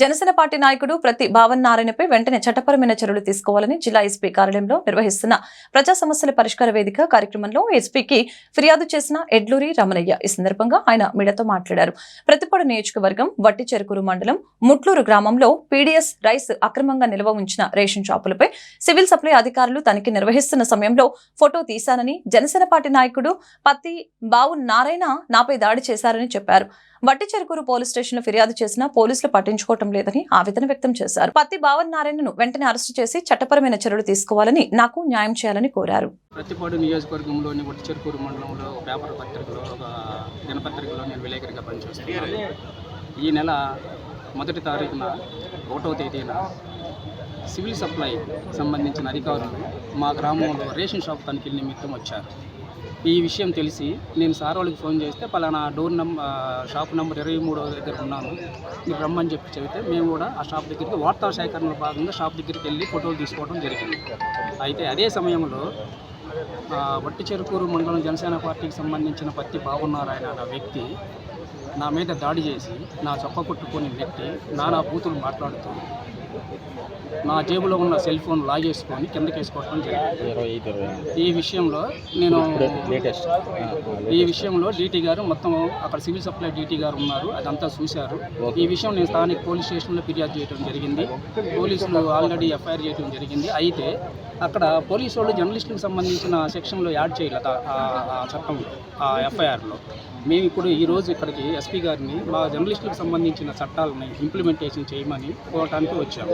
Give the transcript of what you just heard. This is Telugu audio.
జనసేన పార్టీ నాయకుడు ప్రతి భావన్ నారాయణపై వెంటనే చట్టపరమైన చర్యలు తీసుకోవాలని జిల్లా ఎస్పీ కార్యాలయంలో నిర్వహిస్తున్న ప్రజా సమస్యల పరిష్కార వేదిక కార్యక్రమంలో ఎస్పీకి ఫిర్యాదు చేసిన ఎడ్లూరి రమణయ్య. ఈ సందర్భంగా ఆయన మీడియాతో మాట్లాడారు. ప్రతిపాడు నియోజకవర్గం వట్టి మండలం ముట్లూరు గ్రామంలో పీడీఎస్ రైస్ అక్రమంగా నిల్వ ఉంచిన రేషన్ షాపులపై సివిల్ సప్లై అధికారులు తనిఖీ నిర్వహిస్తున్న సమయంలో ఫోటో తీశానని జనసేన పార్టీ నాయకుడు పత్తి బావు నారాయణ నాపై దాడి చేశారని చెప్పారు. వట్టిచెరుకూరు పోలీస్ స్టేషన్ ఫిర్యాదు చేసినా పోలీసులు పట్టించుకోవటం లేదని ఆవేదన వ్యక్తం చేశారు. పత్తి భావన్ నారాయణను వెంటనే అరెస్టు చేసి చట్టపరమైన చర్యలు తీసుకోవాలని నాకు న్యాయం చేయాలని కోరారు. ప్రతిపాడు నియోజకవర్గంలోని చెరుకూరు మండలంలో పేపర్ పత్రికలో ఒక దినపత్రికలో నేను విలేకరిగా పనిచేస్తున్నాను. ఈ నెల మొదటి తారీఖున ఒకటవ తేదీన సివిల్ సప్లై సంబంధించిన అధికారులు మా గ్రామంలో రేషన్ షాప్ తనిఖీల నిమిత్తం వచ్చారు. ఈ విషయం తెలిసి నేను సార్ వాళ్ళకి ఫోన్ చేస్తే పలానా డోర్ నంబర్ షాప్ నెంబర్ ఇరవై మూడో దగ్గర ఉన్నాను. మీరు రమ్మని చెప్పి చెబితే మేము కూడా ఆ షాప్ దగ్గరికి వార్తా సేకరణలో భాగంగా షాప్ దగ్గరికి వెళ్ళి ఫోటోలు తీసుకోవడం జరిగింది. అయితే అదే సమయంలో వట్టి చెరుకూరు మండలం జనసేన పార్టీకి సంబంధించిన పత్తి బాగున్నారాయన అన్న వ్యక్తి నా మీద దాడి చేసి నా చొక్క కొట్టుకొని వ్యక్తి నానా బూతులు మాట్లాడుతూ నా జేబులో ఉన్న సెల్ ఫోన్ లాగేసుకొని కిందకి వేసుకోవడం జరిగింది. ఈ విషయంలో నేను లేటెస్ట్. ఈ విషయంలో డీటీ గారు మొత్తం అక్కడ సివిల్ సప్లై డీటీ గారు ఉన్నారు అదంతా చూశారు. ఈ విషయం నేను స్థానిక పోలీస్ స్టేషన్లో ఫిర్యాదు చేయడం జరిగింది. పోలీసులు ఆల్రెడీ ఎఫ్ఐఆర్ చేయడం జరిగింది. అయితే అక్కడ పోలీసు వాళ్ళు జర్నలిస్టులకు సంబంధించిన సెక్షన్లో యాడ్ చేయలేదు ఆ- ఆ- చట్టంలో ఆ ఎఫ్ఐఆర్లో. మేము ఇప్పుడు ఈరోజు ఇక్కడికి ఎస్పీ గారిని మా జర్నలిస్టులకు సంబంధించిన చట్టాలని ఇంప్లిమెంటేషన్ చేయమని కోరటానికి వచ్చాము.